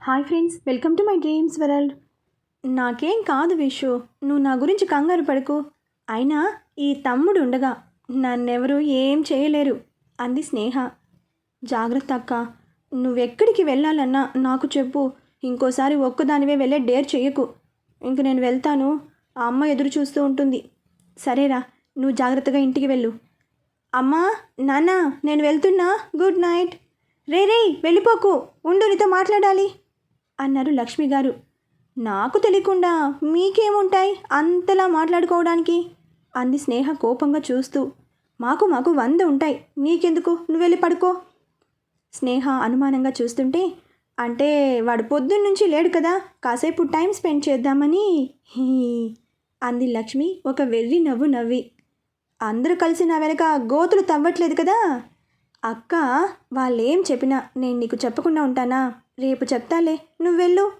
Hi friends welcome to my dreams world. నాకేం కాదు విషు నువ్వు నా గురించి కంగారు పడకు. అయినా ఈ తమ్ముడు ఉండగా నన్నెవరూ ఏం చేయలేరు అంది స్నేహ. జాగ్రత్త అక్క నువ్వెక్కడికి వెళ్ళాలన్నా నాకు చెప్పు ఇంకోసారి ఒక్కదానివే వెళ్ళే డేర్ చెయ్యకు. ఇంక నేను వెళ్తాను ఆ అమ్మ ఎదురు చూస్తూ ఉంటుంది. సరేరా నువ్వు జాగ్రత్తగా ఇంటికి వెళ్ళు. అమ్మా నాన్న నేను వెళ్తున్నా గుడ్ నైట్. రే రే వెళ్ళిపోకు ఉండు నీతో మాట్లాడాలి. అన్నారు లక్ష్మి గారు. నాకు తెలియకుండా మీకేముంటాయి అంతలా మాట్లాడుకోవడానికి? అంది స్నేహ కోపంగా చూస్తూ. మాకు మాకు వంద ఉంటాయి. నీకెందుకు? నువ్వు వెళ్ళి పడుకో. స్నేహ అనుమానంగా చూస్తుంటే అంటే వాడు పొద్దున్నుంచి లేడు కదా కాసేపు టైం స్పెండ్ చేద్దామని హీ అంది లక్ష్మి ఒక వెర్రి నవ్వు నవ్వి. అందరూ కలిసి నా వెనక గోతులు తవ్వట్లేదు కదా. అక్క వాళ్ళేం చెప్పినా నేను నీకు చెప్పకుండా ఉంటానా? రేపు చెప్తాలే. నువ్వు వెళ్ళు.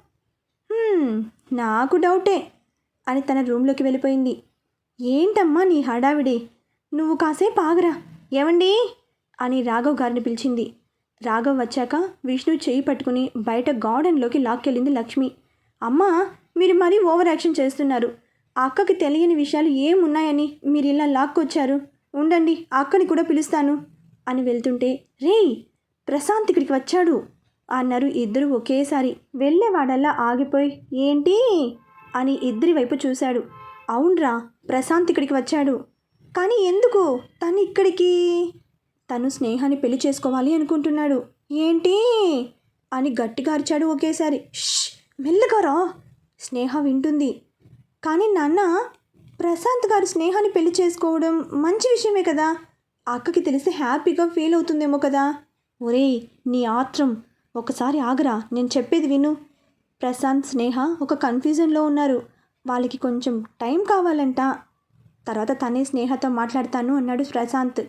నాకు డౌటే అని తన రూమ్లోకి వెళ్ళిపోయింది. ఏంటమ్మా నీ హడావిడి? నువ్వు కాసేపు ఆగరా. ఏమండి అని రాఘవ్ గారిని పిలిచింది. రాఘవ్ వచ్చాక విష్ణు చేయి పట్టుకుని బయట గార్డెన్లోకి లాక్కెళ్ళింది లక్ష్మి. అమ్మా మీరు మరీ ఓవర్ యాక్షన్ చేస్తున్నారు. ఆ అక్కకి తెలియని విషయాలు ఏమున్నాయని మీరు ఇలా లాక్కొచ్చారు? ఉండండి ఆ అక్కని కూడా పిలుస్తాను అని వెళ్తుంటే రేయ్ ప్రశాంత్ ఇక్కడికి వచ్చాడు. అన్నారు ఇద్దరు ఒకేసారి. వెళ్ళేవాడల్లా ఆగిపోయి ఏంటి? అని ఇద్దరి వైపు చూశాడు. అవునరా ప్రశాంత్ ఇక్కడికి వచ్చాడు. కానీ ఎందుకు? తను ఇక్కడికి? తను స్నేహాన్ని పెళ్ళి చేసుకోవాలి అనుకుంటున్నాడు. ఏంటి? అని గట్టిగా అరిచాడు ఒకేసారి. "ష్! మెల్లగా రా. స్నేహ వింటుంది. కానీ నాన్న ప్రశాంత్ గారు స్నేహాన్ని పెళ్ళి చేసుకోవడం మంచి విషయమే కదా. అక్కకి తెలిసి హ్యాపీగా ఫీల్ అవుతుందేమో కదా. ఒరేయ్ నీ ఆత్రం. ఒకసారి ఆగరా నేను చెప్పేది విను. ప్రశాంత్ స్నేహ ఒక కన్ఫ్యూజన్లో ఉన్నారు. వాళ్ళకి కొంచెం టైం కావాలంట. తర్వాత తనే స్నేహతో మాట్లాడతాను అన్నాడు ప్రశాంత్.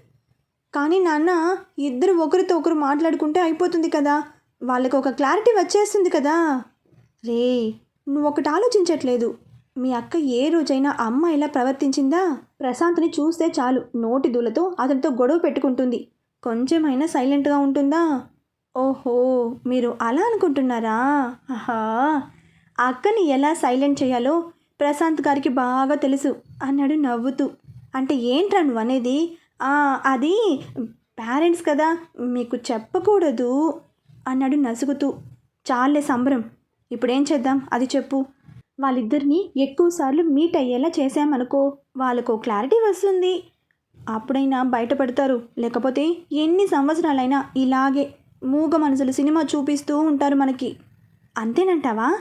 కానీ నాన్న ఇద్దరు ఒకరితో ఒకరు మాట్లాడుకుంటే అయిపోతుంది కదా. వాళ్ళకి ఒక క్లారిటీ వచ్చేస్తుంది కదా. రే నువ్వు ఒకటి ఆలోచించట్లేదు. మీ అక్క ఏ రోజైనా అమ్మ ఇలా ప్రవర్తించిందా? ప్రశాంత్ని చూస్తే చాలు నోటి దూలతో అతనితో గొడవ పెట్టుకుంటుంది. కొంచెమైనా సైలెంట్గా ఉంటుందా? ఓహో మీరు అలా అనుకుంటున్నారా? ఆహా. ఆ అక్కని ఎలా సైలెంట్ చేయాలో ప్రశాంత్ గారికి బాగా తెలుసు అన్నాడు నవ్వుతూ. అంటే ఏంట్రా నువ్వు అనేది? అది పేరెంట్స్ కదా మీకు చెప్పకూడదు అన్నాడు నసుగుతూ. చాలే సంబరం ఇప్పుడేం చేద్దాం అది చెప్పు. వాళ్ళిద్దరిని ఎక్కువసార్లు మీట్ అయ్యేలా చేశామనుకో వాళ్ళకు క్లారిటీ వస్తుంది. అప్పుడైనా బయటపడతారు లేకపోతే ఎన్ని సంవత్సరాలైనా ఇలాగే మూగ మనసులు సినిమా చూపిస్తూ ఉంటారు మనకి. అంతేనంటావా?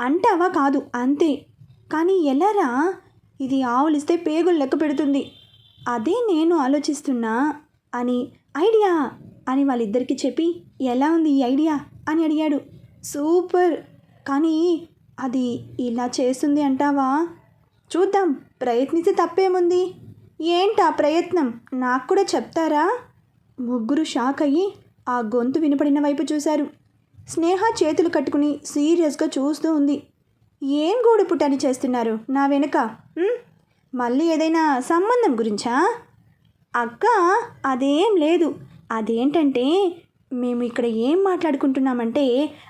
అంటావా కాదు అంతే. కానీ ఎలారా? ఇది ఆవులిస్తే పేగులు లెక్క పెడుతుంది. అదే నేను ఆలోచిస్తున్నా అని ఐడియా అని వాళ్ళిద్దరికీ చెప్పి ఎలా ఉంది ఈ ఐడియా అని అడిగాడు. సూపర్. కానీ అది ఇలా చేస్తుంది అంటావా? చూద్దాం ప్రయత్నిస్తే తప్పేముంది? ఏంటా ప్రయత్నం? నాకు కూడా చెప్తారా? ముగ్గురు షాక్ అయ్యి ఆ గొంతు వినపడిన వైపు చూశారు. స్నేహ చేతులు కట్టుకుని సీరియస్గా చూస్తూ ఉంది. ఏం గూడు పుట్టని చేస్తున్నారు? నా వెనుక మళ్ళీ ఏదైనా సంబంధం గురించా? అక్క అదేం లేదు. అదేంటంటే మేము ఇక్కడ ఏం మాట్లాడుకుంటున్నామంటే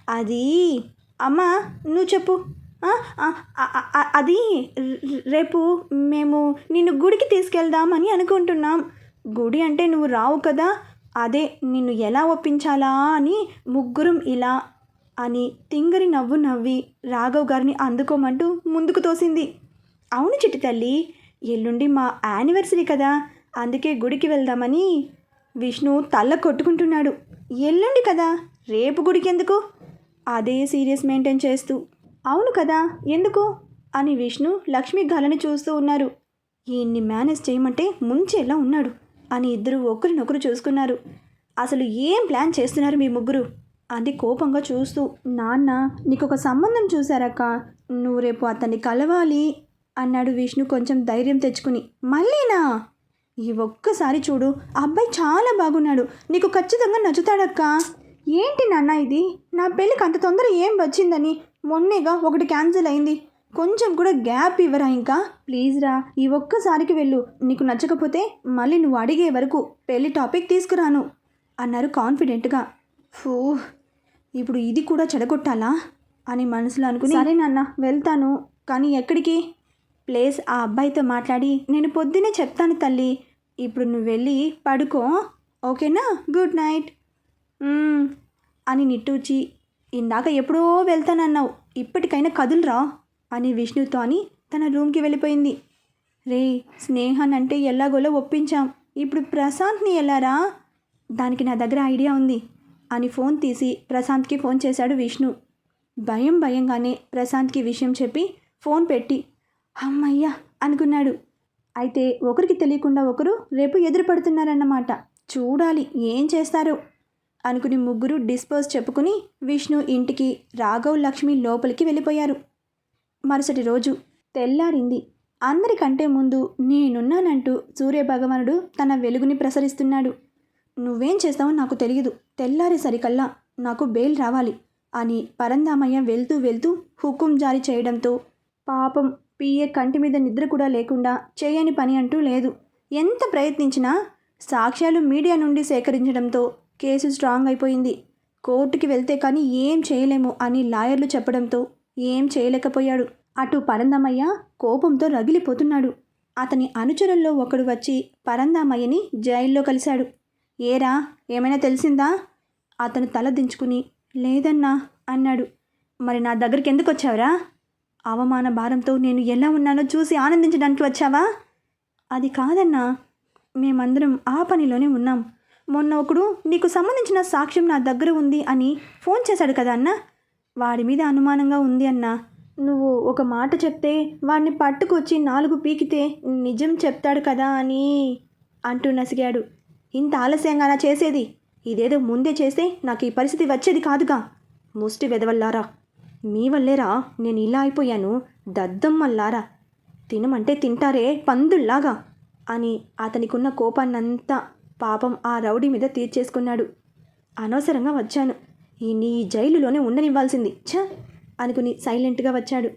అది అమ్మా నువ్వు చెప్పు. అది రేపు మేము నిన్ను గుడికి తీసుకెళ్దామని అనుకుంటున్నాం. గుడి అంటే నువ్వు రావు కదా. అదే నిన్ను ఎలా ఒప్పించాలా అని ముగ్గురం ఇలా అని తింగరి నవ్వు నవ్వి రాఘవ్ గారిని అందుకోమంటూ ముందుకు తోసింది. అవును చిట్టి తల్లి ఎల్లుండి మా యానివర్సరీ కదా అందుకే గుడికి వెళ్దామని విష్ణు తల్ల కొట్టుకుంటున్నాడు. ఎల్లుండి కదా రేపు గుడికి ఎందుకు అదే సీరియస్ మెయింటైన్ చేస్తూ. అవును కదా ఎందుకు? అని విష్ణు లక్ష్మి గాలని చూస్తూ ఉన్నారు. ఈయన్ని మేనేజ్ చేయమంటే ముంచేలా ఉన్నాడు. అని ఇద్దరు ఒకరినొకరు చూసుకున్నారు. అసలు ఏం ప్లాన్ చేస్తున్నారు మీ ముగ్గురు? అంది కోపంగా చూస్తూ. నాన్న నీకు ఒక సంబంధం చూశారక్క. నువ్వు రేపు అతన్ని కలవాలి అన్నాడు విష్ణు కొంచెం ధైర్యం తెచ్చుకుని. మళ్ళీనా? ఈ ఒక్కసారి చూడు ఆ అబ్బాయి చాలా బాగున్నాడు. నీకు ఖచ్చితంగా నచ్చుతాడక్క. ఏంటి నాన్న ఇది? నా పెళ్ళికి అంత తొందర ఏం వచ్చిందని మొన్నేగా ఒకటి క్యాన్సిల్ అయింది. కొంచెం కూడా గ్యాప్ ఇవ్వరా ఇంకా? ప్లీజ్ రా. ఈ ఒక్కసారికి వెళ్ళు. నీకు నచ్చకపోతే మళ్ళీ నువ్వు అడిగే వరకు పెళ్ళి టాపిక్ తీసుకురాను అన్నారు కాన్ఫిడెంట్గా. ఫూ ఇప్పుడు ఇది కూడా చెడగొట్టాలా? అని మనసులో అనుకుని సరే నాన్న వెళ్తాను. కానీ ఎక్కడికి? ప్లేస్ ఆ అబ్బాయితో మాట్లాడి నేను పొద్దునే చెప్తాను తల్లి. ఇప్పుడు నువ్వు వెళ్ళి పడుకో. ఓకేనా? Good night. అని నిట్టూచి ఇందాక ఎప్పుడో వెళ్తానన్నావు. ఇప్పటికైనా కదులురా. అని విష్ణుతో అని తన రూమ్కి వెళ్ళిపోయింది. రే స్నేహాన్ అంటే ఎలాగోలో ఒప్పించాం. ఇప్పుడు ప్రశాంత్ని ఎలారా దానికి నా దగ్గర ఐడియా ఉంది అని ఫోన్ తీసి ప్రశాంత్కి ఫోన్ చేశాడు విష్ణు. భయం భయంగానే ప్రశాంత్కి విషయం చెప్పి ఫోన్ పెట్టి అమ్మయ్యా అనుకున్నాడు. అయితే ఒకరికి తెలియకుండా ఒకరు రేపు ఎదురుపడుతున్నారన్నమాట. చూడాలి ఏం చేస్తారో అనుకుని ముగ్గురు డిస్పోజ్ చెప్పుకుని విష్ణు ఇంటికి రాఘవ్ లక్ష్మి లోపలికి వెళ్ళిపోయారు. మరుసటి రోజు తెల్లారింది. అందరికంటే ముందు నేనున్నానంటూ సూర్యభగవానుడు తన వెలుగుని ప్రసరిస్తున్నాడు. నువ్వేం చేస్తావో నాకు తెలియదు తెల్లారేసరికల్లా నాకు బెయిల్ రావాలి అని పరందామయ్య వెళ్తూ వెళ్తూ హుకుం జారీ చేయడంతో పాపం పిఏ కంటి మీద నిద్ర కూడా లేకుండా చేయని పని అంటూ లేదు. ఎంత ప్రయత్నించినా సాక్ష్యాలు మీడియా నుండి సేకరించడంతో కేసు స్ట్రాంగ్ అయిపోయింది. కోర్టుకి వెళ్తే కానీ ఏం చేయలేము అని లాయర్లు చెప్పడంతో ఏం చేయలేకపోయాడు. అటు పరందమయ్య కోపంతో రగిలిపోతున్నాడు. అతని అనుచరుల్లో ఒకడు వచ్చి పరందామయ్యని జైల్లో కలిశాడు. ఏరా ఏమైనా తెలిసిందా? అతను తల దించుకుని లేదన్నా అన్నాడు. మరి నా దగ్గరికి ఎందుకు వచ్చావురా? అవమాన భారంతో నేను ఎలా ఉన్నానో చూసి ఆనందించడానికి వచ్చావా? అది కాదన్నా మేమందరం ఆ పనిలోనే ఉన్నాం. మొన్న ఒకడు నీకు సంబంధించిన సాక్ష్యం నా దగ్గర ఉంది అని ఫోన్ చేశాడు కదా అన్నా? వాడి మీద అనుమానంగా ఉంది అన్న. నువ్వు ఒక మాట చెప్తే వాడిని పట్టుకొచ్చి నాలుగు పీకితే నిజం చెప్తాడు కదా అని అంటూ నసిగాడు. ఇంత ఆలస్యంగా అలా చేసేది? ఇదేదో ముందే చేస్తే నాకు ఈ పరిస్థితి వచ్చేది కాదుగా. ముష్టి వెదవల్లారా. మీ వల్లేరా? నేను ఇలా అయిపోయాను. దద్దమ్మల్లారా. తినమంటే తింటారే పందుల్లాగా అని అతనికున్న కోపాన్నంతా పాపం ఆ రౌడీ మీద తీర్చేసుకున్నాడు. అనవసరంగా వచ్చాను. ఈ నీ జైలులోనే ఉండనివ్వాల్సింది. ఛ! అనుకుని సైలెంట్గా వచ్చాడు.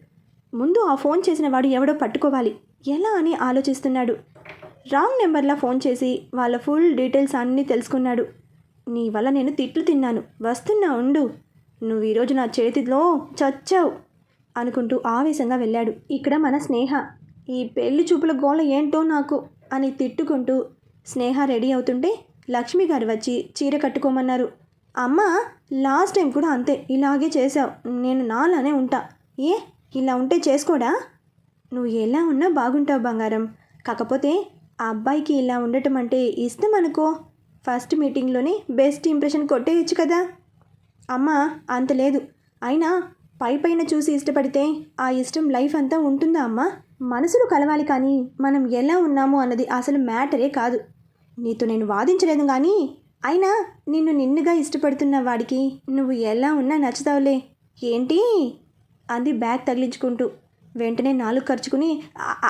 ముందు ఆ ఫోన్ చేసిన వాడు ఎవడో పట్టుకోవాలి. ఎలా అని ఆలోచిస్తున్నాడు. రాంగ్ నెంబర్లా ఫోన్ చేసి వాళ్ళ ఫుల్ డీటెయిల్స్ అన్నీ తెలుసుకున్నాడు. నీ వల్ల నేను తిట్లు తిన్నాను. వస్తున్నా ఉండు. నువ్వు ఈరోజు నా చేతిలో చచ్చావు. అనుకుంటూ ఆవేశంగా వెళ్ళాడు. ఇక్కడ మన స్నేహ. ఈ పెళ్ళి చూపుల గోల ఏంటో నాకు అని తిట్టుకుంటూ స్నేహ రెడీ అవుతుంటే లక్ష్మి గారు వచ్చి చీర కట్టుకోమన్నారు. అమ్మ లాస్ట్ టైం కూడా అంతే ఇలాగే చేసావు నేను నాలానే ఉంటా. ఏ ఇలా ఉంటే చేసుకోడా? నువ్వు ఎలా ఉన్నా బాగుంటావు బంగారం. కాకపోతే ఆ అబ్బాయికి ఇలా ఉండటం అంటే ఇష్టం అనుకో. ఫస్ట్ మీటింగ్లోనే బెస్ట్ ఇంప్రెషన్ కొట్టేయచ్చు కదా. అమ్మ అంత లేదు. అయినా పై పైన చూసి ఇష్టపడితే ఆ ఇష్టం లైఫ్ అంతా ఉంటుందా అమ్మ? మనసులు కలవాలి కానీ మనం ఎలా ఉన్నాము అన్నది అసలు మ్యాటరే కాదు. నీతో నేను వాదించలేదు కానీ అయినా నిన్ను నిన్నుగా ఇష్టపడుతున్న వాడికి నువ్వు ఎలా ఉన్నా నచ్చుతావులే. ఏంటి? అంది బ్యాగ్ తగిలించుకుంటూ. వెంటనే నాలుగు ఖర్చుకుని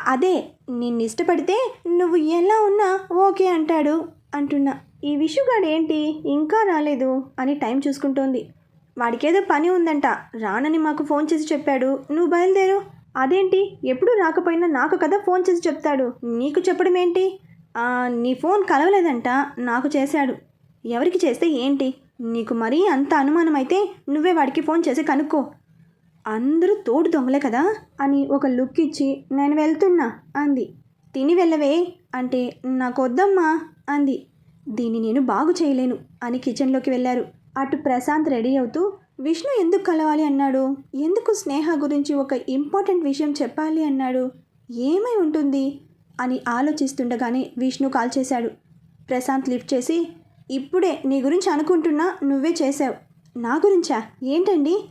అదే నిన్ను ఇష్టపడితే నువ్వు ఎలా ఉన్నా ఓకే అంటాడు అంటున్నా. ఈ విషుగాడు ఏంటి ఇంకా రాలేదు అని టైం చూసుకుంటోంది. వాడికేదో పని ఉందంట. రానని మాకు ఫోన్ చేసి చెప్పాడు. నువ్వు బయలుదేరు. అదేంటి? ఎప్పుడు రాకపోయినా నాకు కదా ఫోన్ చేసి చెప్తాడు. నీకు చెప్పడం ఏంటి నీ ఫోన్ కలవలేదంట. నాకు చేశాడు. ఎవరికి చేస్తే ఏంటి? నీకు మరీ అంత అనుమానం అయితే నువ్వే వాడికి ఫోన్ చేసి కనుక్కో. అందరూ తోడు దొంగలే కదా? అని ఒక లుక్ ఇచ్చి నేను వెళ్తున్నా అంది. తిని వెళ్ళవే అంటే నాకు వద్దమ్మా అంది. దీన్ని నేను బాగు చేయలేను అని కిచెన్లోకి వెళ్ళారు. అటు ప్రశాంత్ రెడీ అవుతూ విష్ణు ఎందుకు కలవాలి అన్నాడు? ఎందుకు స్నేహ గురించి ఒక ఇంపార్టెంట్ విషయం చెప్పాలి అన్నాడు? ఏమై ఉంటుంది? అని ఆలోచిస్తుండగానే విష్ణు కాల్ చేశాడు. ప్రశాంత్ లిఫ్ట్ చేసి ఇప్పుడే నీ గురించి అనుకుంటున్నా నువ్వే చేసావు నా గురించా? ఏంటండి?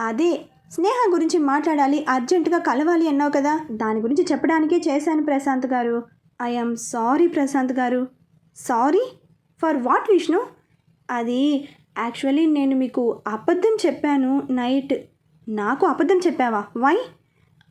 అదే స్నేహ గురించి మాట్లాడాలి అర్జెంటుగా కలవాలి అన్నావు కదా. దాని గురించి చెప్పడానికే చేశాను ప్రశాంత్ గారు. I'm sorry Prashanth garu. Sorry? For what Vishnu? అది యాక్చువల్లీ నేను మీకు అబద్ధం చెప్పాను నైట్. నాకు అబద్ధం చెప్పావా? వై?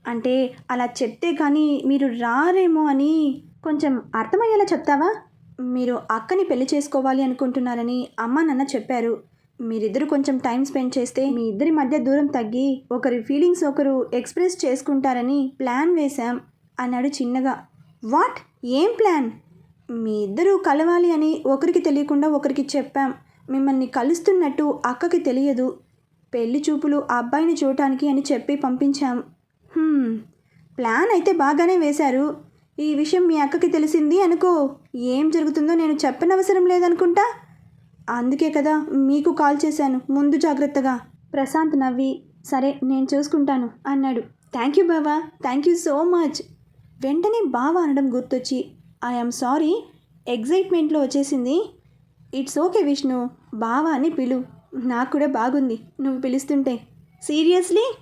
అంటే అలా చెప్తే కానీ మీరు రారేమో అని కొంచెం అర్థమయ్యేలా చెప్తావా? మీరు అక్కని పెళ్ళి చేసుకోవాలి అనుకుంటున్నారని అమ్మ నాన్న చెప్పారు. మీరిద్దరు కొంచెం టైం స్పెండ్ చేస్తే మీ ఇద్దరి మధ్య దూరం తగ్గి ఒకరి ఫీలింగ్స్ ఒకరు ఎక్స్ప్రెస్ చేసుకుంటారని ప్లాన్ వేశాం అన్నాడు చిన్నగా. వాట్? ఏం ప్లాన్? మీ ఇద్దరూ కలవాలి అని ఒకరికి తెలియకుండా ఒకరికి చెప్పాం. మిమ్మల్ని కలుస్తున్నట్టు అక్కకి తెలియదు. పెళ్ళి చూపులు ఆ అబ్బాయిని చూడటానికి అని చెప్పి పంపించాం. ప్లాన్ అయితే బాగానే వేశారు. ఈ విషయం మీ అక్కకి తెలిసింది అనుకో. ఏం జరుగుతుందో నేను చెప్పనవసరం లేదనుకుంటా? అందుకే కదా మీకు కాల్ చేశాను. ముందు జాగ్రత్తగా. ప్రశాంత్ నవ్వి సరే నేను చూసుకుంటాను అన్నాడు. థ్యాంక్ యూ బావా. Thank you so much. వెంటనే బావా అనడం గుర్తొచ్చి ఐఎమ్ సారీ. ఎగ్జైట్మెంట్లో వచ్చేసింది. It's okay Vishnu. బావా అని పిలు. నాకు కూడా బాగుంది. నువ్వు పిలుస్తుంటే. సీరియస్లీ?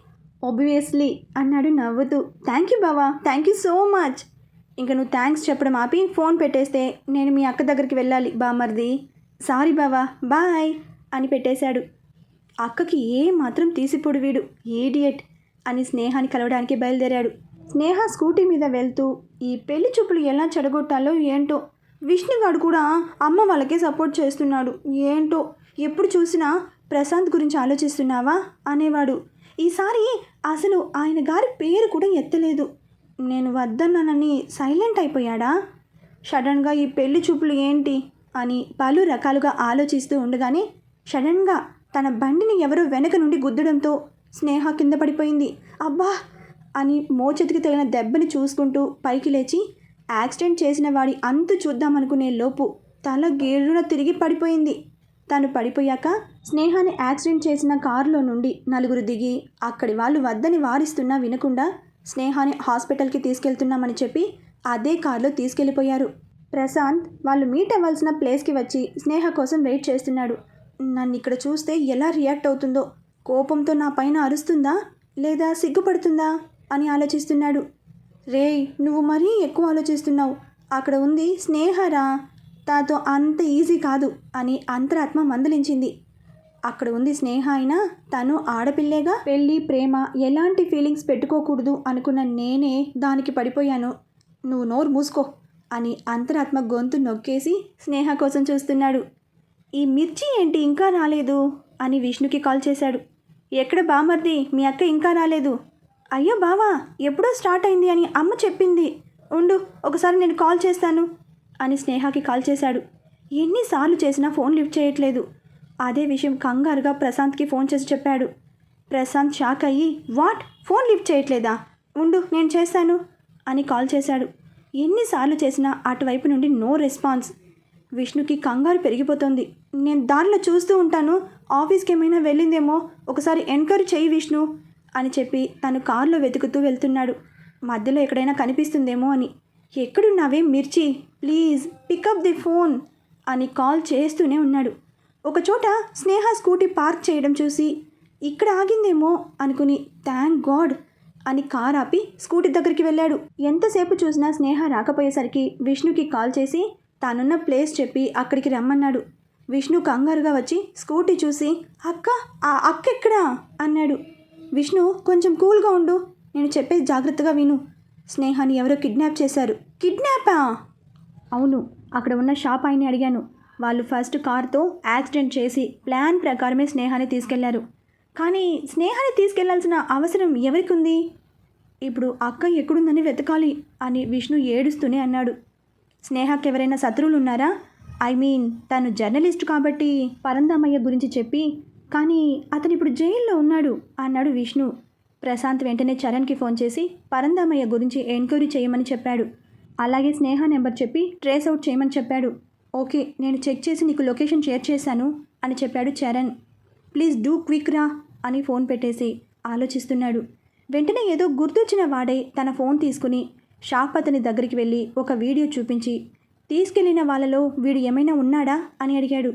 ఒబ్వియస్లీ అన్నాడు నవ్వుతూ. థ్యాంక్ యూ బావా. Thank you so much. ఇంక నువ్వు థ్యాంక్స్ చెప్పడం ఆపి ఫోన్ పెట్టేస్తే నేను మీ అక్క దగ్గరికి వెళ్ళాలి బామర్ది సారీ బావా బాయ్ అని పెట్టేశాడు. అక్కకి ఏ మాత్రం తీసిపోడు వీడు ఈడియట్ అని స్నేహాన్ని కలవడానికి బయలుదేరాడు. స్నేహ స్కూటీ మీద వెళ్తూ ఈ పెళ్ళి చూపులు ఎలా చెడగొట్టాలో ఏంటో విష్ణుగాడు కూడా అమ్మ వాళ్ళకే సపోర్ట్ చేస్తున్నాడు. ఏంటో ఎప్పుడు చూసినా ప్రశాంత్ గురించి ఆలోచిస్తున్నావా? అనేవాడు. ఈసారి అసలు ఆయన గారి పేరు కూడా ఎత్తలేదు. నేను వద్దన్నానని సైలెంట్ అయిపోయాడా? సడన్గా ఈ పెళ్ళి చూపులు ఏంటి? అని పలు రకాలుగా ఆలోచిస్తూ ఉండగానే సడన్గా తన బండిని ఎవరో వెనక నుండి గుద్దడంతో స్నేహ కింద పడిపోయింది. అబ్బా! అని మోచెతికి తగిన దెబ్బని చూసుకుంటూ పైకి లేచి యాక్సిడెంట్ చేసిన వాడి అంతు చూద్దామనుకునే లోపు తల గేరున తిరిగి పడిపోయింది. తను పడిపోయాక స్నేహాన్ని యాక్సిడెంట్ చేసిన కారులో నుండి నలుగురు దిగి అక్కడి వాళ్ళు వద్దని వారిస్తున్నా వినకుండా స్నేహాన్ని హాస్పిటల్కి తీసుకెళ్తున్నామని చెప్పి అదే కారులో తీసుకెళ్ళిపోయారు. ప్రశాంత్ వాళ్ళు మీట్ అవ్వాల్సిన ప్లేస్కి వచ్చి స్నేహ కోసం వెయిట్ చేస్తున్నాడు. నన్ను ఇక్కడ చూస్తే ఎలా రియాక్ట్ అవుతుందో? కోపంతో నా పైన అరుస్తుందా? లేదా సిగ్గుపడుతుందా? అని ఆలోచిస్తున్నాడు. రేయ్ నువ్వు మరీ ఎక్కువ ఆలోచిస్తున్నావు. అక్కడ ఉంది స్నేహరా? తాతో అంత ఈజీ కాదు అని అంతరాత్మ మందలించింది. అక్కడ ఉంది స్నేహ అయినా తను ఆడపిల్లేగా? పెళ్ళి ప్రేమ ఎలాంటి ఫీలింగ్స్ పెట్టుకోకూడదు అనుకున్న నేనే దానికి పడిపోయాను. నువ్వు నోరు మూసుకో అని అంతరాత్మ గొంతు నొక్కేసి స్నేహ కోసం చూస్తున్నాడు. ఈ మిర్చి ఏంటి ఇంకా రాలేదు అని విష్ణుకి కాల్ చేశాడు. ఎక్కడ బామర్ది? మీ అక్క ఇంకా రాలేదు. అయ్యో బావా ఎప్పుడో స్టార్ట్ అయింది అని అమ్మ చెప్పింది. ఉండు ఒకసారి నేను కాల్ చేస్తాను అని స్నేహకి కాల్ చేశాడు. ఎన్నిసార్లు చేసినా ఫోన్ లిఫ్ట్ చేయట్లేదు. అదే విషయం కంగారుగా ప్రశాంత్కి ఫోన్ చేసి చెప్పాడు. ప్రశాంత్ షాక్ అయ్యి వాట్? ఫోన్ లిఫ్ట్ చేయట్లేదా? ఉండు నేను చేస్తాను అని కాల్ చేశాడు. ఎన్నిసార్లు చేసినా అటువైపు నుండి నో రెస్పాన్స్. విష్ణుకి కంగారు పెరిగిపోతుంది. నేను దారిలో చూస్తూ ఉంటాను. ఆఫీస్కి ఏమైనా వెళ్ళిందేమో? ఒకసారి ఎంక్వైరీ చేయి విష్ణు అని చెప్పి తను కారులో వెతుకుతూ వెళ్తున్నాడు. మధ్యలో ఎక్కడైనా కనిపిస్తుందేమో అని. ఎక్కడున్నావే Mirchi? Please pickup the phone అని కాల్ చేస్తూనే ఉన్నాడు. ఒకచోట స్నేహ స్కూటీ పార్క్ చేయడం చూసి ఇక్కడ ఆగిందేమో అనుకుని థ్యాంక్ గాడ్ అని కార్ ఆపి స్కూటీ దగ్గరికి వెళ్ళాడు. ఎంతసేపు చూసినా స్నేహ రాకపోయేసరికి విష్ణుకి కాల్ చేసి తానున్న ప్లేస్ చెప్పి అక్కడికి రమ్మన్నాడు. విష్ణు కంగారుగా వచ్చి స్కూటీ చూసి అక్క ఆ అక్క ఎక్కడా అన్నాడు. విష్ణు కొంచెం కూల్గా ఉండు. నేను చెప్పేది జాగ్రత్తగా విను. స్నేహాన్ని ఎవరో కిడ్నాప్ చేశారు. కిడ్నాపా? అవును. అక్కడ ఉన్న షాప్ ఆయన్ని అడిగాను. వాళ్ళు ఫస్ట్ కార్తో యాక్సిడెంట్ చేసి ప్లాన్ ప్రకారమే స్నేహాన్ని తీసుకెళ్ళారు. కానీ స్నేహాన్ని తీసుకెళ్ళాల్సిన అవసరం ఎవరికి ఉంది ఇప్పుడు అక్క ఎక్కడుందని వెతకాలి అని విష్ణు ఏడుస్తూనే అన్నాడు. స్నేహకి ఎవరైనా శత్రువులు ఉన్నారా ఐ మీన్ తను జర్నలిస్ట్ కాబట్టి పరందామయ్య గురించి చెప్పి కానీ అతను ఇప్పుడు జైల్లో ఉన్నాడు అన్నాడు విష్ణు. ప్రశాంత్ వెంటనే చరణ్కి ఫోన్ చేసి పరందామయ్య గురించి ఎంక్వైరీ చేయమని చెప్పాడు. అలాగే స్నేహ నెంబర్ చెప్పి ట్రేస్ అవుట్ చేయమని చెప్పాడు. ఓకే నేను చెక్ చేసి నీకు లొకేషన్ షేర్ చేశాను అని చెప్పాడు చరణ్. ప్లీజ్ డూ క్విక్ రా అని ఫోన్ పెట్టేసి ఆలోచిస్తున్నాడు. వెంటనే ఏదో గుర్తొచ్చిన వాడే తన ఫోన్ తీసుకుని షాప్ అతని దగ్గరికి వెళ్ళి ఒక వీడియో చూపించి తీసుకెళ్ళిన వాళ్ళలో వీడు ఏమైనా ఉన్నాడా? అని అడిగాడు.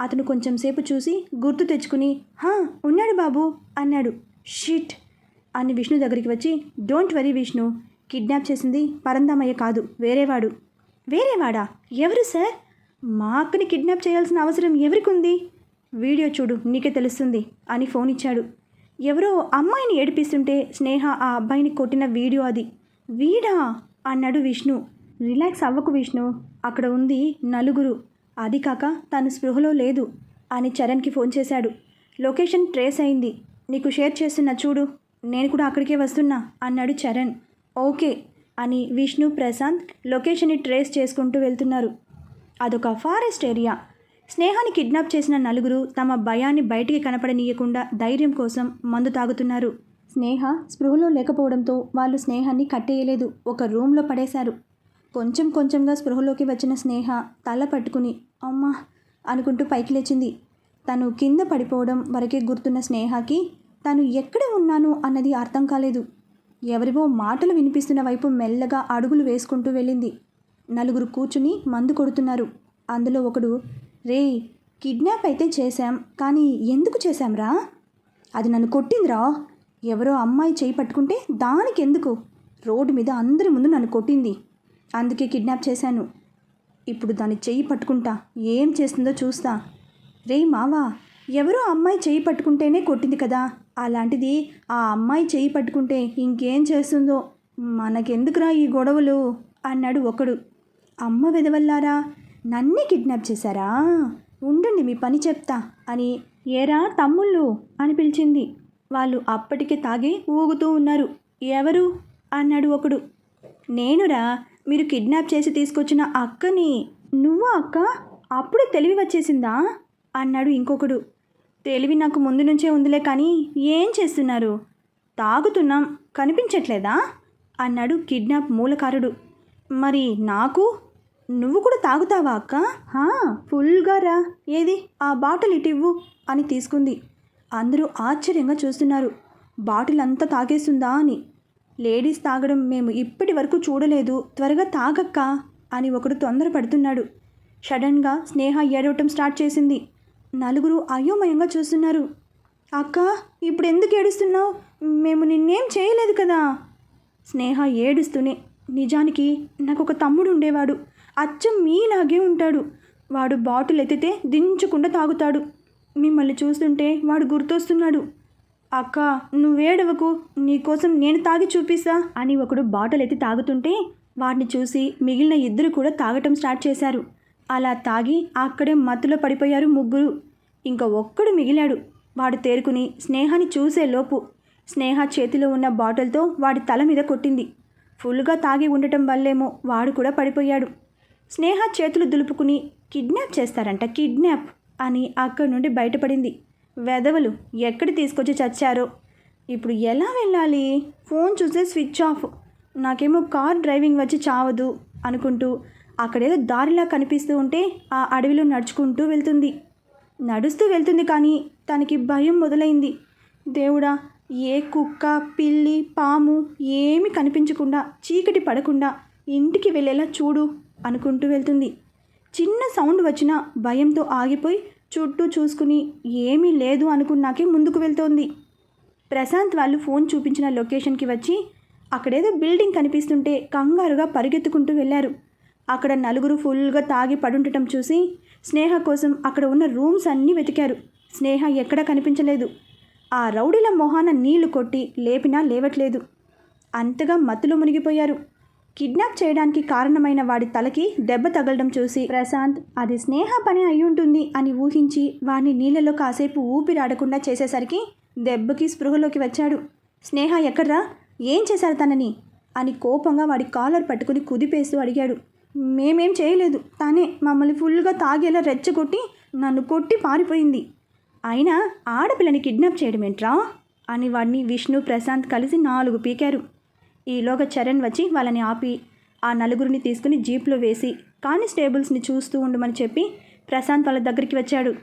అతను కొంచెం సేపు చూసి గుర్తు తెచ్చుకుని హా ఉన్నాడు బాబు అన్నాడు. షిట్ అని విష్ణు దగ్గరికి వచ్చి డోంట్ వరీ విష్ణు కిడ్నాప్ చేసింది పరందామయ్య కాదు వేరేవాడు. వేరేవాడా? ఎవరు సార్? మా అక్కని కిడ్నాప్ చేయాల్సిన అవసరం ఎవరికి ఉంది వీడియో చూడు నీకే తెలుస్తుంది అని ఫోన్ ఇచ్చాడు. ఎవరో అమ్మాయిని ఏడిపిస్తుంటే స్నేహ ఆ అబ్బాయిని కొట్టిన వీడియో అది. వీడా? అన్నాడు విష్ణు. రిలాక్స్ అవ్వకు విష్ణు. అక్కడ ఉంది నలుగురు. అది కాక తను స్పృహలో లేదు అని చరణ్కి ఫోన్ చేశాడు. లొకేషన్ ట్రేస్ అయింది. నీకు షేర్ చేస్తున్నా చూడు. నేను కూడా అక్కడికే వస్తున్నా అన్నాడు చరణ్. ఓకే అని విష్ణు ప్రశాంత్ లొకేషన్ని ట్రేస్ చేసుకుంటూ వెళ్తున్నారు. అదొక ఫారెస్ట్ ఏరియా. స్నేహాన్ని కిడ్నాప్ చేసిన నలుగురు తమ భయాన్ని బయటికి కనపడనీయకుండా ధైర్యం కోసం మందు తాగుతున్నారు. స్నేహ స్పృహలో లేకపోవడంతో వాళ్ళు స్నేహాన్ని కట్టేయలేదు. ఒక రూమ్లో పడేశారు. కొంచెం కొంచెంగా స్పృహలోకి వచ్చిన స్నేహ తల పట్టుకుని అమ్మా అనుకుంటూ పైకి లేచింది. తను కింద పడిపోవడం వరకే గుర్తున్న స్నేహకి తను ఎక్కడ ఉన్నాను అన్నది అర్థం కాలేదు. ఎవరివో మాటలు వినిపిస్తున్న వైపు మెల్లగా అడుగులు వేసుకుంటూ వెళ్ళింది. నలుగురు కూర్చుని మందు కొడుతున్నారు. అందులో ఒకడు రే కిడ్నాప్ అయితే చేశాం కానీ ఎందుకు చేశాంరా అది నన్ను కొట్టిందిరా. ఎవరో అమ్మాయి చేయి పట్టుకుంటే దానికి ఎందుకు రోడ్డు మీద అందరి ముందు నన్ను కొట్టింది. అందుకే కిడ్నాప్ చేశాను. ఇప్పుడు దాని చెయ్యి పట్టుకుంటా. ఏం చేస్తుందో చూస్తా. రే మావా ఎవరో అమ్మాయి చెయ్యి పట్టుకుంటేనే కొట్టింది కదా. అలాంటిది ఆ అమ్మాయి చెయ్యి పట్టుకుంటే ఇంకేం చేస్తుందో? మనకెందుకురా ఈ గొడవలు? అన్నాడు ఒకడు. అమ్మ వెదవల్లారా? నన్నే కిడ్నాప్ చేశారా? ఉండండి మీ పని చెప్తా అని ఏరా తమ్ముళ్ళు అని పిలిచింది. వాళ్ళు అప్పటికే తాగి ఊగుతూ ఉన్నారు. ఎవరు? అన్నాడు ఒకడు. నేనురా మీరు కిడ్నాప్ చేసి తీసుకొచ్చిన అక్కని నువ్వు అక్క? అప్పుడే తెలివి వచ్చేసిందా? అన్నాడు ఇంకొకడు. తెలివి నాకు ముందు నుంచే ఉందిలే కానీ ఏం చేస్తున్నారు? తాగుతున్నాం కనిపించట్లేదా? అన్నాడు కిడ్నాప్ మూలకారుడు. మరి నాకు? నువ్వు కూడా తాగుతావా అక్క? ఫుల్గా రా. ఏది? ఆ బాటిల్ ఇటు ఇవ్వు అని తీసుకుంది. అందరూ ఆశ్చర్యంగా చూస్తున్నారు. బాటిల్ అంతా తాగేస్తుందా అని. లేడీస్ తాగడం మేము ఇప్పటి వరకు చూడలేదు. త్వరగా తాగక్క అని ఒకడు తొందరపడుతున్నాడు. సడన్గా స్నేహ ఏడవటం స్టార్ట్ చేసింది. నలుగురు అయోమయంగా చూస్తున్నారు. అక్క ఇప్పుడు ఎందుకు ఏడుస్తున్నావు? మేము నిన్నేం చేయలేదు కదా? స్నేహ ఏడుస్తూనే నిజానికి నాకు ఒక తమ్ముడు ఉండేవాడు. అచ్చం మీలాగే ఉంటాడు. వాడు బాటిల్ ఎత్తితే దించకుండా తాగుతాడు. మిమ్మల్ని చూస్తుంటే వాడు గుర్తొస్తున్నాడు. అక్క నువ్వేడవకు. నీకోసం నేను తాగి చూపిస్తా అని ఒకడు బాటిల్ ఎత్తి తాగుతుంటే వాడిని చూసి మిగిలిన ఇద్దరు కూడా తాగటం స్టార్ట్ చేశారు. అలా తాగి అక్కడే మత్తులో పడిపోయారు ముగ్గురు. ఇంకా ఒక్కడు మిగిలాడు. వాడు తేరుకుని స్నేహాన్ని చూసే లోపు స్నేహ చేతిలో ఉన్న బాటిల్తో వాడి తల మీద కొట్టింది. ఫుల్గా తాగి ఉండటం వల్లేమో వాడు కూడా పడిపోయాడు. స్నేహ చేతులు దులుపుకుని కిడ్నాప్ చేస్తారంట కిడ్నాప్ అని అక్కడి నుండి బయటపడింది. వెధవలు ఎక్కడ తీసుకొచ్చి చచ్చారో? ఇప్పుడు ఎలా వెళ్ళాలి? ఫోన్ చూసే స్విచ్ ఆఫ్. నాకేమో కార్ డ్రైవింగ్ వచ్చి చావదు అనుకుంటూ అక్కడేదో దారిలా కనిపిస్తూ ఉంటే ఆ అడవిలో నడుచుకుంటూ వెళ్తుంది. నడుస్తూ వెళ్తుంది కానీ తనకి భయం మొదలైంది. దేవుడా ఏ కుక్క పిల్లి పాము ఏమి కనిపించకుండా చీకటి పడకుండా ఇంటికి వెళ్ళేలా చూడు. అనుకుంటూ వెళ్తుంది. చిన్న సౌండ్ వచ్చినా భయంతో ఆగిపోయి చుట్టూ చూసుకుని ఏమీ లేదు అనుకున్నాకే ముందుకు వెళ్తోంది. ప్రశాంత్ వాళ్ళు ఫోన్ చూపించిన లొకేషన్కి వచ్చి అక్కడేదో బిల్డింగ్ కనిపిస్తుంటే కంగారుగా పరిగెత్తుకుంటూ వెళ్ళారు. అక్కడ నలుగురు ఫుల్గా తాగి పడుండటం చూసి స్నేహ కోసం అక్కడ ఉన్న రూమ్స్ అన్నీ వెతికారు. స్నేహ ఎక్కడా కనిపించలేదు. ఆ రౌడీల మొహాన నీళ్ళు కొట్టి లేపినా లేవట్లేదు. అంతగా మత్తులో మునిగిపోయారు. కిడ్నాప్ చేయడానికి కారణమైన వాడి తలకి దెబ్బ తగలడం చూసి ప్రశాంత్ అది స్నేహ పని అయి ఉంటుంది అని ఊహించి వాడిని నీళ్ళలో కాసేపు ఊపిరాడకుండా చేసేసరికి దెబ్బకి స్పృహలోకి వచ్చాడు. స్నేహ ఎక్కడ్రా? ఏం చేశారు తనని? అని కోపంగా వాడి కాలర్ పట్టుకుని కుదిపేస్తూ అడిగాడు. మేమేం చేయలేదు. తానే మమ్మల్ని ఫుల్గా తాగేలా రెచ్చగొట్టి నన్ను కొట్టి పారిపోయింది. అయినా ఆడపిల్లని కిడ్నాప్ చేయడం ఏంట్రా అని వాడిని విష్ణు ప్రశాంత్ కలిసి నాలుగు పీకారు. ఈలోగా చరణ్ వచ్చి వాళ్ళని ఆపి ఆ నలుగురిని తీసుకుని జీప్లో వేసి కానిస్టేబుల్స్ని చూస్తూ ఉండమని చెప్పి ప్రశాంత్ వాళ్ళ దగ్గరికి వచ్చాడు.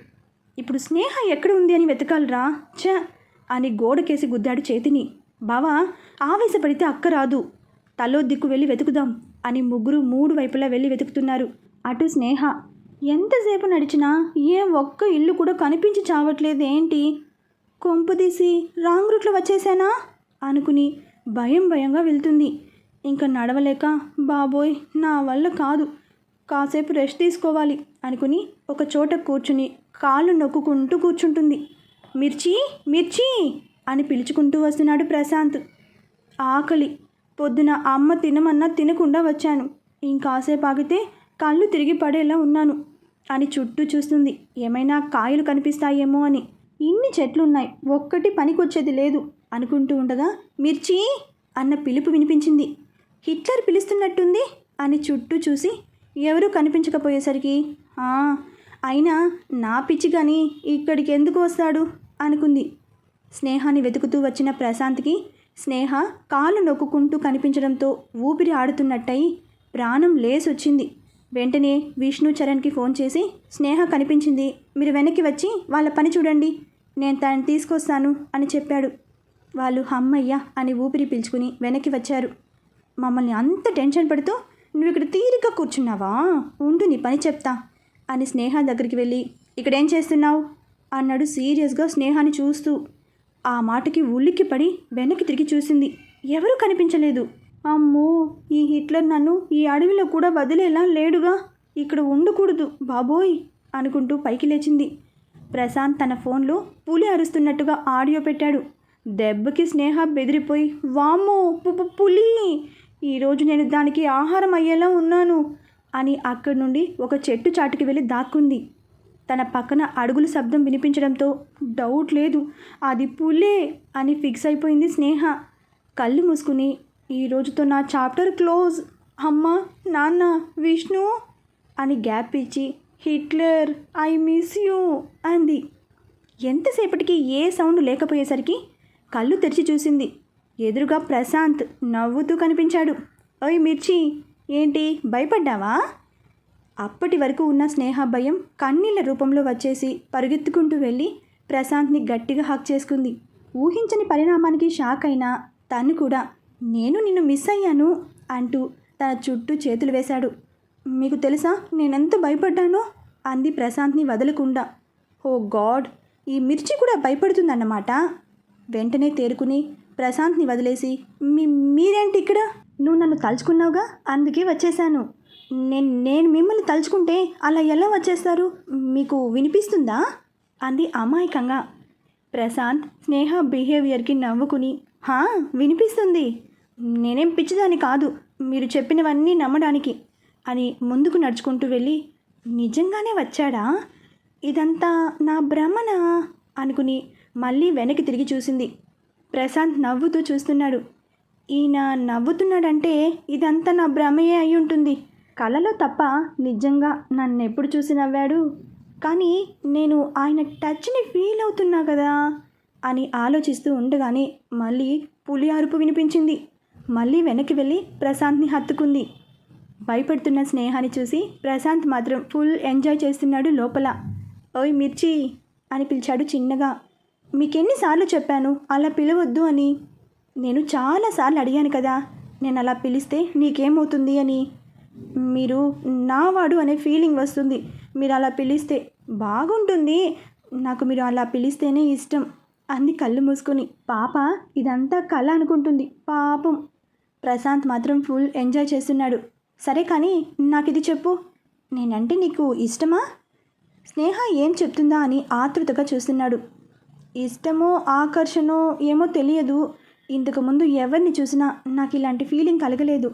ఇప్పుడు స్నేహ ఎక్కడ ఉంది అని వెతకాలరా? ఛ! అని గోడకేసి గుద్దాడు చేతిని. బావా ఆవేశపడితే అక్క రాదు. తలో దిక్కు వెళ్ళి వెతుకుదాం అని ముగ్గురు మూడు వైపులా వెళ్ళి వెతుకుతున్నారు. అటు స్నేహ ఎంతసేపు నడిచినా ఏ ఒక్క ఇల్లు కూడా కనిపించి చావట్లేదు ఏంటి కొంపదీసి రాంగ్ రూట్లో వచ్చేసానా? అనుకుని భయం భయంగా వెళ్తుంది. ఇంకా నడవలేక బాబోయ్ నా వల్ల కాదు. కాసేపు రెస్ట్ తీసుకోవాలి అనుకుని ఒక చోట కూర్చుని కాళ్ళు నొక్కుంటూ కూర్చుంటుంది. మిర్చి మిర్చి అని పిలుచుకుంటూ వస్తున్నాడు ప్రశాంత్. ఆకలి. పొద్దున అమ్మ తినమన్నా తినకుండా వచ్చాను. ఇంకాసేపు ఆగితే కళ్ళు తిరిగి పడేలా ఉన్నాను అని చుట్టూ చూస్తుంది. ఏమైనా కాయలు కనిపిస్తాయేమో అని. ఇన్ని చెట్లున్నాయి. ఒక్కటి పనికొచ్చేది లేదు. అనుకుంటూ ఉండగా మిర్చి! అన్న పిలుపు వినిపించింది. హిట్లర్ పిలుస్తున్నట్టుంది అని చుట్టూ చూసి ఎవరూ కనిపించకపోయేసరికి అయినా నా పిచ్చి కానీ ఇక్కడికి ఎందుకు వస్తాడు? అనుకుంది. స్నేహాన్ని వెతుకుతూ వచ్చిన ప్రశాంత్కి స్నేహ కాలు నొక్కుంటూ కనిపించడంతో ఊపిరి ఆడుతున్నట్టయి ప్రాణం లేసొచ్చింది. వెంటనే విష్ణు చరణ్కి ఫోన్ చేసి స్నేహ కనిపించింది మీరు వెనక్కి వచ్చి వాళ్ళ పని చూడండి నేను తనని తీసుకొస్తాను అని చెప్పాడు. వాళ్ళు హమ్మయ్య అని ఊపిరి పీల్చుకుని వెనక్కి వచ్చారు. మమ్మల్ని అంత టెన్షన్ పెడుతూ నువ్వు ఇక్కడ తీరిగ్గా కూర్చున్నావా? ఉండు నీ పని చెప్తా అని స్నేహ దగ్గరికి వెళ్ళి ఇక్కడేం చేస్తున్నావు? అన్నాడు సీరియస్గా స్నేహాన్ని చూస్తూ. ఆ మాటకి ఉల్లికి పడి వెనక్కి తిరిగి చూసింది. ఎవరూ కనిపించలేదు. అమ్మో ఈ హిట్లర్ నన్ను ఈ అడవిలో కూడా వదిలేలా లేడుగా? ఇక్కడ ఉండకూడదు బాబోయ్ అనుకుంటూ పైకి లేచింది. ప్రశాంత్ తన ఫోన్లో పులి అరుస్తున్నట్టుగా ఆడియో పెట్టాడు. దెబ్బకి స్నేహ బెదిరిపోయి వామ్మో పులి! ఈరోజు నేను దానికి ఆహారం అయ్యేలా ఉన్నాను అని అక్కడి నుండి ఒక చెట్టు చాటుకి వెళ్ళి దాక్కుంది. తన పక్కన అడుగుల శబ్దం వినిపించడంతో డౌట్ లేదు అది పులే అని ఫిక్స్ అయిపోయింది స్నేహ. కళ్ళు మూసుకుని ఈ రోజుతో నా చాప్టర్ క్లోజ్ అమ్మ నాన్న విష్ణు అని గ్యాప్ ఇచ్చి హిట్లర్ ఐ మిస్ యూ అంది. ఎంతసేపటికి ఏ సౌండ్ లేకపోయేసరికి కళ్ళు తెరిచి చూసింది. ఎదురుగా ప్రశాంత్ నవ్వుతూ కనిపించాడు. ఓయ్ మిర్చి ఏంటి భయపడ్డావా? అప్పటి వరకు ఉన్న స్నేహ భయం కన్నీళ్ళ రూపంలో వచ్చేసి పరుగెత్తుకుంటూ వెళ్ళి ప్రశాంత్ని గట్టిగా హక్ చేసుకుంది. ఊహించని పరిణామానికి షాక్ అయినా తను కూడా నేను నిన్ను మిస్ అయ్యాను అంటూ తన చుట్టూ చేతులు వేశాడు. మీకు తెలుసా నేనెంత భయపడ్డానో? అంది ప్రశాంత్ని వదలకుండా. ఓ గాడ్ ఈ మిర్చి కూడా భయపడుతుందన్నమాట. వెంటనే తేరుకుని ప్రశాంత్ని వదిలేసి మీ మీరేంటి ఇక్కడ? నువ్వు నన్ను తలుచుకున్నావుగా? అందుకే వచ్చేసాను నేను నేను మిమ్మల్ని తలుచుకుంటే అలా ఎలా వచ్చేస్తారు? మీకు వినిపిస్తుందా? అంది అమాయకంగా. ప్రశాంత్ స్నేహ బిహేవియర్కి నవ్వుకుని హా వినిపిస్తుంది. నేనేం పిచ్చిదాని కాదు. మీరు చెప్పినవన్నీ నమ్మడానికి అని ముందుకు నడుచుకుంటూ వెళ్ళి నిజంగానే వచ్చాడా? ఇదంతా నా భ్రమనా? అనుకుని మళ్ళీ వెనక్కి తిరిగి చూసింది. ప్రశాంత్ నవ్వుతూ చూస్తున్నాడు. ఈయన నవ్వుతున్నాడంటే ఇదంతా నా భ్రమయే అయి ఉంటుంది. కలలో తప్ప నిజంగా నన్ను ఎప్పుడు చూసి నవ్వాడు? కానీ నేను ఆయన టచ్ని ఫీల్ అవుతున్నా కదా అని ఆలోచిస్తూ ఉండగానే మళ్ళీ పులి అరుపు వినిపించింది. మళ్ళీ వెనక్కి వెళ్ళి ప్రశాంత్ని హత్తుకుంది. భయపడుతున్న స్నేహాన్ని చూసి ప్రశాంత్ మాత్రం ఫుల్ ఎంజాయ్ చేస్తున్నాడు లోపల. ఓయ్ మిర్చి అని పిలిచాడు చిన్నగా. మీకెన్నిసార్లు చెప్పాను అలా పిలవద్దు అని. నేను చాలాసార్లు అడిగాను కదా నేను అలా పిలిస్తే నీకేమవుతుంది అని. మీరు నావాడు అనే ఫీలింగ్ వస్తుంది మీరు అలా పిలిస్తే బాగుంటుంది నాకు మీరు అలా పిలిస్తేనే ఇష్టం అంది కళ్ళు మూసుకొని. పాప ఇదంతా కళ అనుకుంటుంది. పాపం. ప్రశాంత్ మాత్రం ఫుల్ ఎంజాయ్ చేస్తున్నాడు. సరే కానీ నాకు ఇది చెప్పు నేనంటే నీకు ఇష్టమా? స్నేహ ఏం చెప్తుందా? అని ఆతృతగా చూస్తున్నాడు. ఇష్టమో ఆకర్షణో ఏమో తెలియదు. ఇంతకుముందు ఎవరిని చూసినా నాకు ఇలాంటి ఫీలింగ్ కలగలేదు.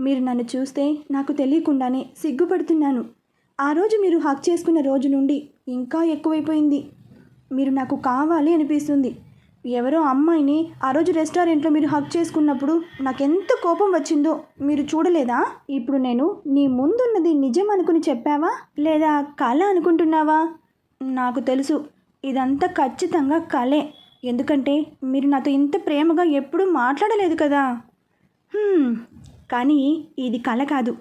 మీరు నన్ను చూస్తే నాకు తెలియకుండానే సిగ్గుపడుతున్నాను. ఆ రోజు మీరు హక్ చేసుకున్న రోజు నుండి ఇంకా ఎక్కువైపోయింది. మీరు నాకు కావాలి అనిపిస్తుంది. ఎవరో అమ్మాయిని ఆ రోజు రెస్టారెంట్లో మీరు హక్ చేసుకున్నప్పుడు నాకెంత కోపం వచ్చిందో మీరు చూడలేదా? ఇప్పుడు నేను నీ ముందున్నది నిజం అనుకుని చెప్పావా? లేదా కళ అనుకుంటున్నావా? నాకు తెలుసు. ఇదంతా ఖచ్చితంగా కలే. ఎందుకంటే మీరు నాతో ఇంత ప్రేమగా ఎప్పుడూ మాట్లాడలేదు కదా. కానీ ఇది కల కాదు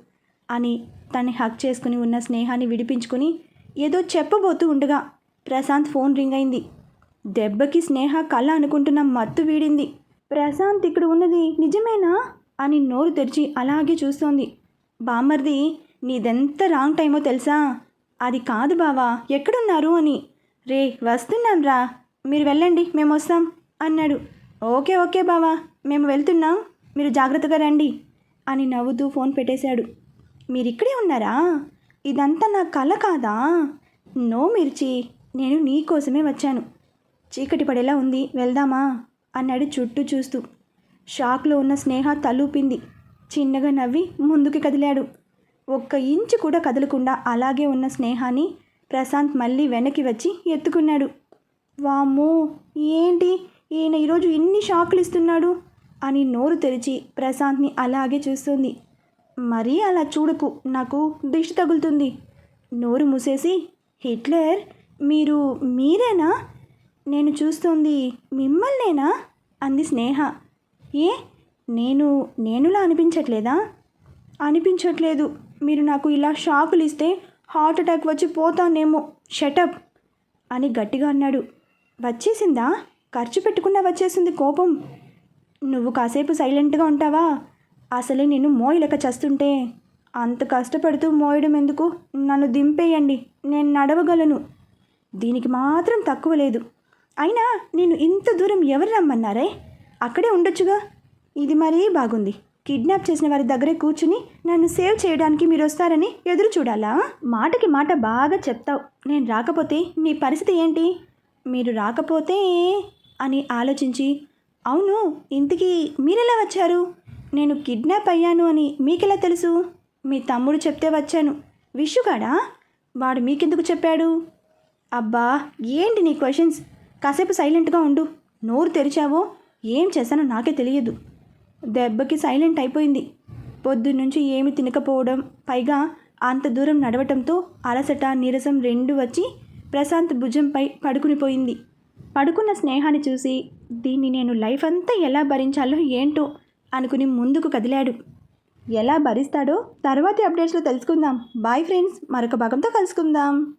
అని తన్ని హక్ చేసుకుని ఉన్న స్నేహాన్ని విడిపించుకుని ఏదో చెప్పబోతూ ఉండగా ప్రశాంత్ ఫోన్ రింగ్ అయింది. దెబ్బకి స్నేహ కళ అనుకుంటున్న మత్తు వీడింది. ప్రశాంత్ ఇక్కడ ఉన్నది నిజమేనా అని నోరు తెరిచి అలాగే చూస్తోంది. బామ్మర్ది నీదెంత రాంగ్ టైమో తెలుసా? అది కాదు బావా ఎక్కడున్నారు? అని రే వస్తున్నాం రా. మీరు వెళ్ళండి మేము వస్తాం అన్నాడు. ఓకే ఓకే బావా మేము వెళ్తున్నాం. మీరు జాగ్రత్తగా రండి అని నవ్వుతూ ఫోన్ పెట్టేశాడు. మీరు ఇక్కడే ఉన్నారా? ఇదంతా నా కల కాదా? నో మిర్చి నేను నీ కోసమే వచ్చాను. చీకటి పడేలా ఉంది వెళ్దామా? అన్నాడు చుట్టూ చూస్తూ. షాక్లో ఉన్న స్నేహ తలూపింది. చిన్నగా నవ్వి ముందుకి కదిలాడు. ఒక్క ఇంచు కూడా కదలకుండా అలాగే ఉన్న స్నేహాన్ని ప్రశాంత్ మళ్ళీ వెనక్కి వచ్చి ఎత్తుకున్నాడు. వామ్మో ఏంటి? ఈయన ఈరోజు ఇన్ని షాకులు ఇస్తున్నాడు? అని నోరు తెరిచి ప్రశాంత్ని అలాగే చూస్తుంది. మరీ అలా చూడకు నాకు దిష్టి తగులుతుంది. నోరు మూసేసి హిట్లర్ మీరు మీరేనా? నేను చూస్తోంది మిమ్మల్నేనా? అంది స్నేహ. ఏ? నేను నేనులా అనిపించట్లేదా? అనిపించట్లేదు. మీరు నాకు ఇలా షాకులు ఇస్తే హార్ట్ అటాక్ వచ్చి పోతానేమో. షటప్ అని గట్టిగా అన్నాడు. వచ్చేసిందా? ఖర్చు పెట్టుకున్నా వచ్చేసింది కోపం. నువ్వు కాసేపు సైలెంట్గా ఉంటావా? అసలే నేను మోయలేక చస్తుంటే. అంత కష్టపడుతూ మోయడం ఎందుకు? నన్ను దింపేయండి. నేను నడవగలను. దీనికి మాత్రం తక్కువ లేదు. అయినా నేను ఇంత దూరం ఎవరు రమ్మన్నారే? అక్కడే ఉండొచ్చుగా. ఇది మరీ బాగుంది. కిడ్నాప్ చేసిన వారి దగ్గరే కూర్చుని నన్ను సేవ్ చేయడానికి మీరు వస్తారని ఎదురు చూడాలా మాటకి మాట బాగా చెప్తావు. నేను రాకపోతే నీ పరిస్థితి ఏంటి? మీరు రాకపోతే అని ఆలోచించి అవును ఇంతకీ మీరెలా వచ్చారు? నేను కిడ్నాప్ అయ్యాను అని మీకెలా తెలుసు? మీ తమ్ముడు చెప్తే వచ్చాను. విషుగాడా వాడు మీకెందుకు చెప్పాడు? అబ్బా ఏంటి నీ క్వశ్చన్స్? కాసేపు సైలెంట్గా ఉండు. నోరు తెరిచావో? ఏం చేశానో నాకే తెలియదు. దెబ్బకి సైలెంట్ అయిపోయింది. పొద్దున్నుంచి ఏమి తినకపోవడం పైగా అంత దూరం నడవటంతో అలసట నీరసం రెండు వచ్చి ప్రశాంత్ భుజంపై పడుకునిపోయింది. పడుకున్న స్నేహాన్ని చూసి దీన్ని నేను లైఫ్ అంతా ఎలా భరించాలో ఏంటో అనుకుని ముందుకు కదిలాడు. ఎలా భరిస్తాడో తర్వాతి అప్డేట్స్లో తెలుసుకుందాం. బాయ్ ఫ్రెండ్స్ మరొక భాగంతో కలుసుకుందాం.